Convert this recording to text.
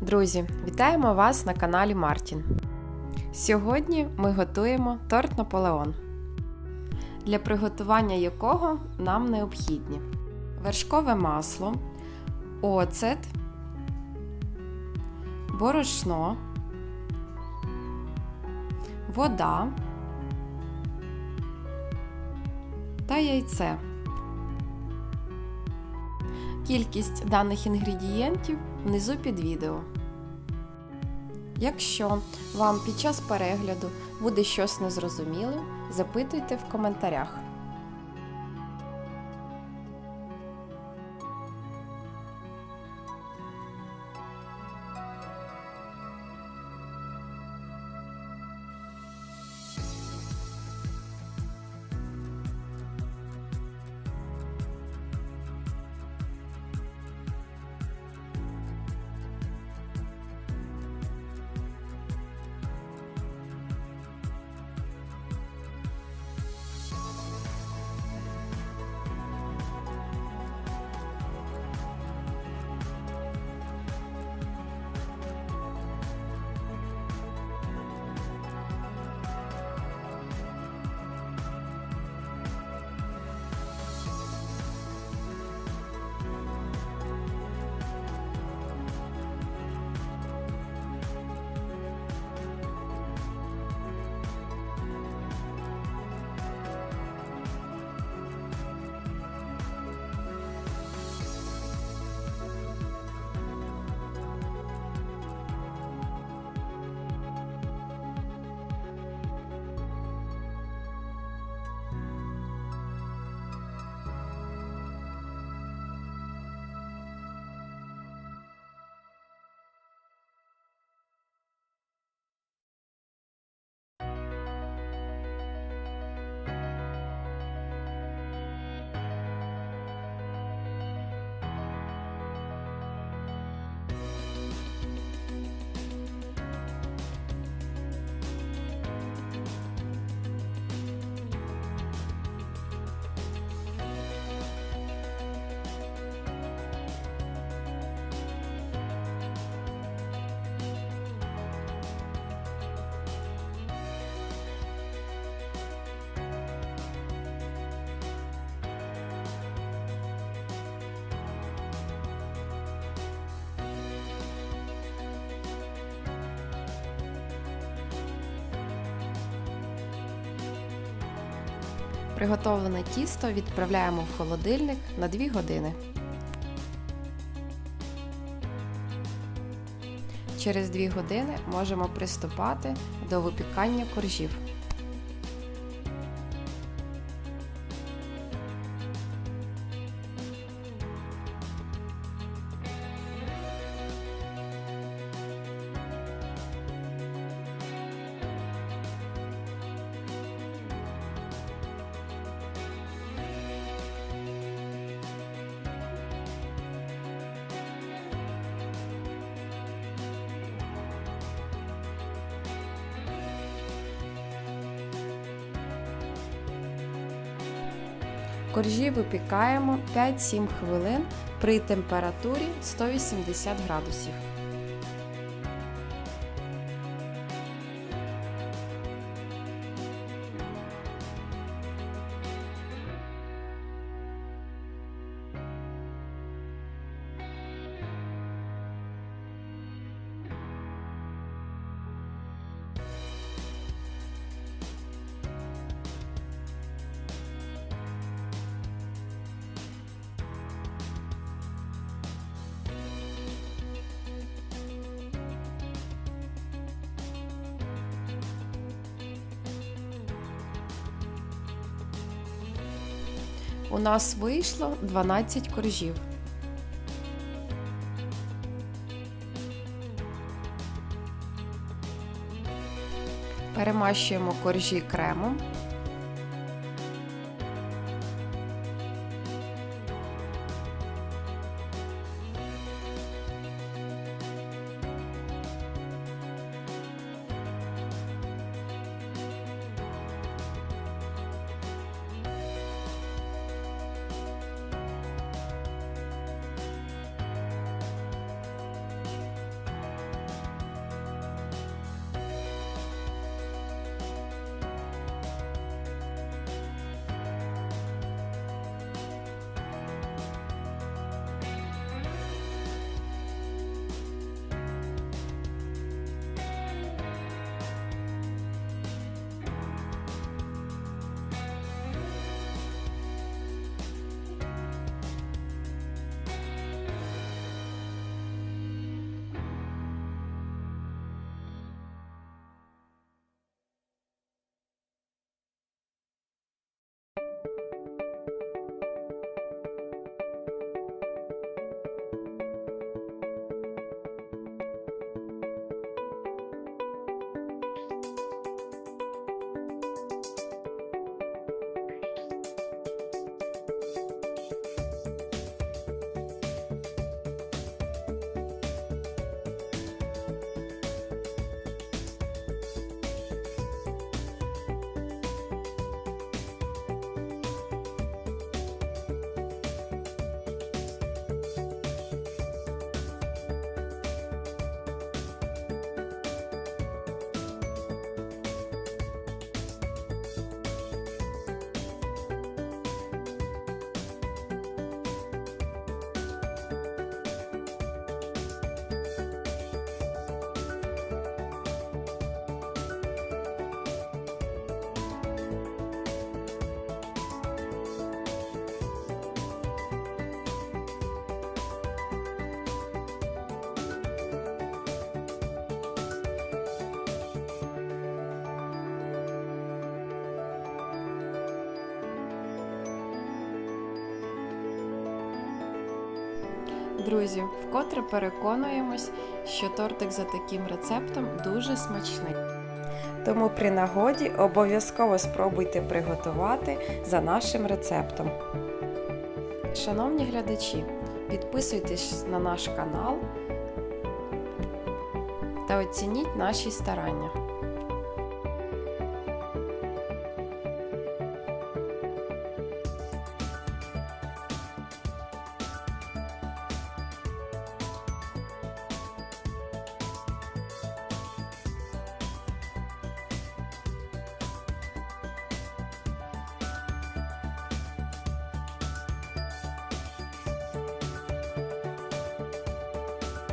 Друзі, вітаємо вас на каналі Мартін. Сьогодні ми готуємо торт Наполеон, для приготування якого нам необхідні вершкове масло, оцет, борошно, вода та яйце. Кількість даних інгредієнтів внизу під відео. Якщо вам під час перегляду буде щось незрозуміле, запитуйте в коментарях. Приготовлене тісто відправляємо в холодильник на 2 години. Через 2 години можемо приступати до випікання коржів. Коржі випікаємо 5-7 хвилин при температурі 180 градусів. У нас вийшло 12 коржів. Перемащуємо коржі кремом. Друзі, вкотре переконуємось, що тортик за таким рецептом дуже смачний. Тому при нагоді обов'язково спробуйте приготувати за нашим рецептом. Шановні глядачі, підписуйтесь на наш канал та оцініть наші старання.